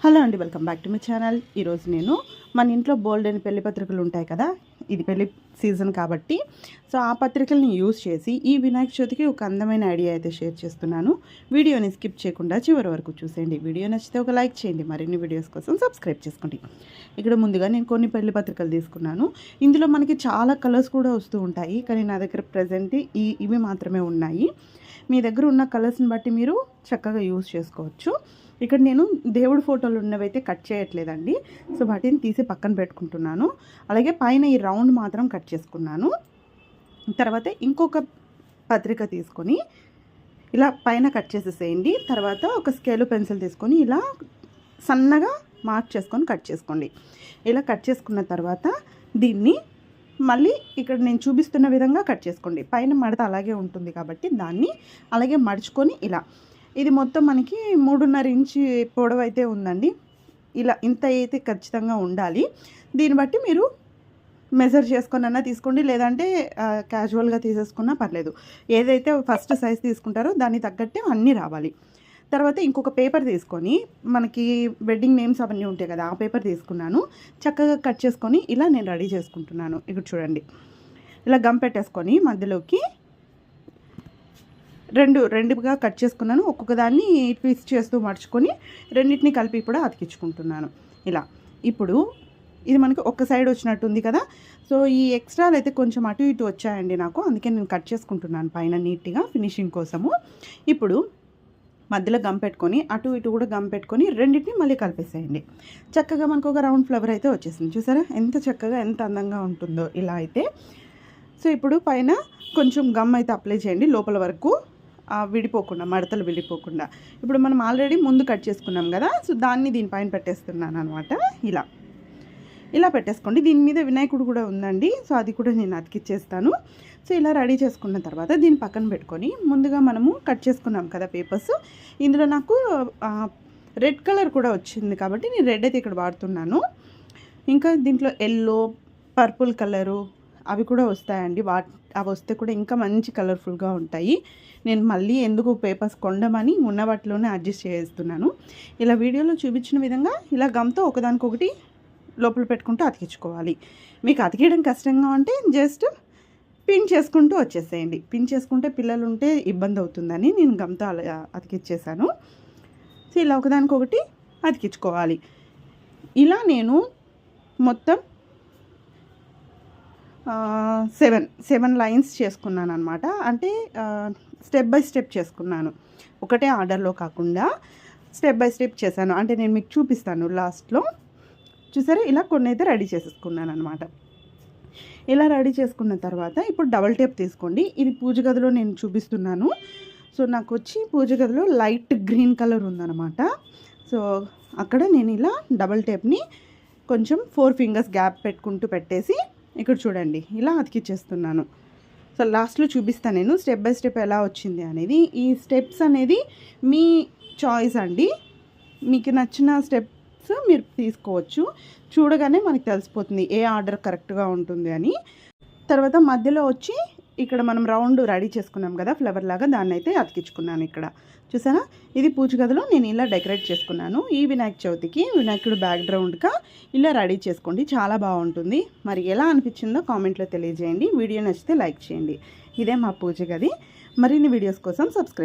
Hello అండి welcome back to my channel. ఈరోజు నేను మన ఇంట్లో బోల్డ్ అని పెళ్ళి పత్రికలు ఉంటాయి కదా ఇది పెళ్ళి సీజన్ కాబట్టి సో ఆ పత్రికల్ని యూజ్ చేసి ఈ వినాయక చవితికి ఒక అందమైన ఐడియా అయితే షేర్ చేస్తున్నాను. వీడియోని స్కిప్ చేయకుండా చివరి వరకు చూసేయండి. వీడియో నచ్చితే ఒక లైక్ చేయండి. మరిన్ని వీడియోస్ కోసం సబ్స్క్రైబ్ చేసుకోండి. ఇక్కడ ముందుగా నేను కొన్ని పెళ్ళి పత్రికలు తీసుకున్నాను. ఇందులో మనకి చాలా కలర్స్ కూడా వస్తూ ఉంటాయి. కానీ నా దగ్గర ప్రజెంట్ ఈ ఇవి మాత్రమే ఉన్నాయి. మీ దగ్గర ఉన్న కలర్స్ని బట్టి మీరు చక్కగా యూజ్ చేసుకోవచ్చు. ఇక్కడ నేను దేవుడి ఫోటోలు ఉన్నవైతే కట్ చేయట్లేదండి. సో వాటిని తీసి పక్కన పెట్టుకుంటున్నాను. అలాగే పైన ఈ రౌండ్ మాత్రం కట్ చేసుకున్నాను. తర్వాత ఇంకొక పత్రిక తీసుకొని ఇలా పైన కట్ చేసేసేయండి. తర్వాత ఒక స్కేలు పెన్సిల్ తీసుకొని ఇలా సన్నగా మార్క్ చేసుకొని కట్ చేసుకోండి. ఇలా కట్ చేసుకున్న తర్వాత దీన్ని మళ్ళీ ఇక్కడ నేను చూపిస్తున్న విధంగా కట్ చేసుకోండి. పైన మడత అలాగే ఉంటుంది కాబట్టి దాన్ని అలాగే మడుచుకొని ఇలా. ఇది మొత్తం మనకి మూడున్నర ఇంచి పొడవు అయితే ఉందండి. ఇలా ఇంత అయితే ఖచ్చితంగా ఉండాలి. దీన్ని బట్టి మీరు మెజర్ చేసుకున్నా తీసుకోండి లేదంటే క్యాజువల్గా తీసేసుకున్నా పర్లేదు. ఏదైతే ఫస్ట్ సైజ్ తీసుకుంటారో దాన్ని తగ్గట్టే అన్నీ రావాలి. తర్వాత ఇంకొక పేపర్ తీసుకొని మనకి వెడ్డింగ్ నేమ్స్ అవన్నీ ఉంటాయి కదా ఆ పేపర్ తీసుకున్నాను. చక్కగా కట్ చేసుకొని ఇలా నేను రెడీ చేసుకుంటున్నాను. ఇక్కడ చూడండి. ఇలా గమ్ పెట్టేసుకొని మధ్యలోకి రెండు రెండుగా కట్ చేసుకున్నాను. ఒక్కొక్క దాన్ని ట్విస్ట్ చేస్తూ మర్చుకొని రెండింటిని కలిపి కూడా అతికించుకుంటున్నాను. ఇలా. ఇప్పుడు ఇది మనకి ఒక్క సైడ్ వచ్చినట్టుంది కదా. సో ఈ ఎక్స్ట్రాలు అయితే కొంచెం అటు ఇటు వచ్చాయండి నాకు. అందుకే నేను కట్ చేసుకుంటున్నాను పైన నీట్గా ఫినిషింగ్ కోసము. ఇప్పుడు మధ్యలో గమ్ పెట్టుకొని అటు ఇటు కూడా గమ్ పెట్టుకొని రెండింటిని మళ్ళీ కలిపేసేయండి. చక్కగా మనకు ఒక రౌండ్ ఫ్లవర్ అయితే వచ్చేసింది. చూసారా? ఎంత చక్కగా ఎంత అందంగా ఉంటుందో ఇలా అయితే. సో ఇప్పుడు పైన కొంచెం గమ్ అయితే అప్లై చేయండి లోపల వరకు. విడిపోకుండా మడతలు విడిపోకుండా. ఇప్పుడు మనం ఆల్రెడీ ముందు కట్ చేసుకున్నాం కదా. సో దాన్ని దీనిపైన పెట్టేస్తున్నాను అనమాట ఇలా. ఇలా పెట్టేసుకోండి. దీని మీద వినాయకుడు కూడా ఉందండి. సో అది కూడా నేను అతికిచ్చేస్తాను. సో ఇలా రెడీ చేసుకున్న తర్వాత దీన్ని పక్కన పెట్టుకొని ముందుగా మనము కట్ చేసుకున్నాం కదా పేపర్స్. ఇందులో నాకు రెడ్ కలర్ కూడా వచ్చింది కాబట్టి నేను రెడ్ అయితే ఇక్కడ వాడుతున్నాను. ఇంకా దీంట్లో ఎల్లో పర్పుల్ కలరు అవి కూడా వస్తాయండి. వా అవి వస్తే కూడా ఇంకా మంచి కలర్ఫుల్గా ఉంటాయి. నేను మళ్ళీ ఎందుకు పేపర్స్ కొండమని ఉన్న వాటిలోనే అడ్జస్ట్ చేస్తున్నాను. ఇలా వీడియోలో చూపించిన విధంగా ఇలా గమ్తో ఒకదానికొకటి లోపల పెట్టుకుంటూ అతికించుకోవాలి. మీకు అతికేయడం కష్టంగా ఉంటే జస్ట్ పిన్ చేసుకుంటూ వచ్చేసేయండి. పిన్ చేసుకుంటే పిల్లలు ఉంటే ఇబ్బంది అవుతుందని నేను గమ్తో అలా అతికిచ్చేసాను. సో ఇలా ఒకదానికొకటి అతికించుకోవాలి. ఇలా నేను మొత్తం సెవెన్ సెవెన్ లైన్స్ చేసుకున్నాను అనమాట అంటే స్టెప్ బై స్టెప్ చేసుకున్నాను. ఒకటే ఆర్డర్లో కాకుండా స్టెప్ బై స్టెప్ చేశాను. అంటే నేను మీకు చూపిస్తాను లాస్ట్లో. చూసారా? ఇలా కొన్ని అయితే రెడీ చేసేసుకున్నాను అనమాట ఇలా రెడీ చేసుకున్న తర్వాత ఇప్పుడు డబల్ టేప్ తీసుకోండి. ఇది పూజ గదిలో నేను చూపిస్తున్నాను. సో నాకు వచ్చి పూజ గదిలో లైట్ గ్రీన్ కలర్ ఉందన్నమాట. సో అక్కడ నేను ఇలా డబల్ టేప్ని కొంచెం ఫోర్ ఫింగర్స్ గ్యాప్ పెట్టుకుంటూ పెట్టేసి ఇక్కడ చూడండి ఇలా అతికిచ్చేస్తున్నాను. సో లాస్ట్లో చూపిస్తాను నేను స్టెప్ బై స్టెప్ ఎలా వచ్చింది అనేది. ఈ స్టెప్స్ అనేది మీ చాయిస్ అండి. మీకు నచ్చిన స్టెప్ స్టెప్స్ మీరు తీసుకోవచ్చు. చూడగానే మనకి తెలిసిపోతుంది ఏ ఆర్డర్ కరెక్ట్గా ఉంటుంది అని. తర్వాత మధ్యలో వచ్చి ఇక్కడ మనం రౌండ్ రెడీ చేసుకున్నాం కదా ఫ్లవర్ లాగా దాన్ని అయితే అతికించుకున్నాను ఇక్కడ. చూసారా? ఇది పూజ గదిలో నేను ఇలా డెకరేట్ చేసుకున్నాను. ఈ వినాయక చవితికి వినాయకుడు బ్యాక్గ్రౌండ్గా ఇలా రెడీ చేసుకోండి. చాలా బాగుంటుంది. మరి ఎలా అనిపించిందో కామెంట్లో తెలియజేయండి. వీడియో నచ్చితే లైక్ చేయండి. ఇదే మా పూజ గది మరిన్ని వీడియోస్ కోసం సబ్స్క్రైబ్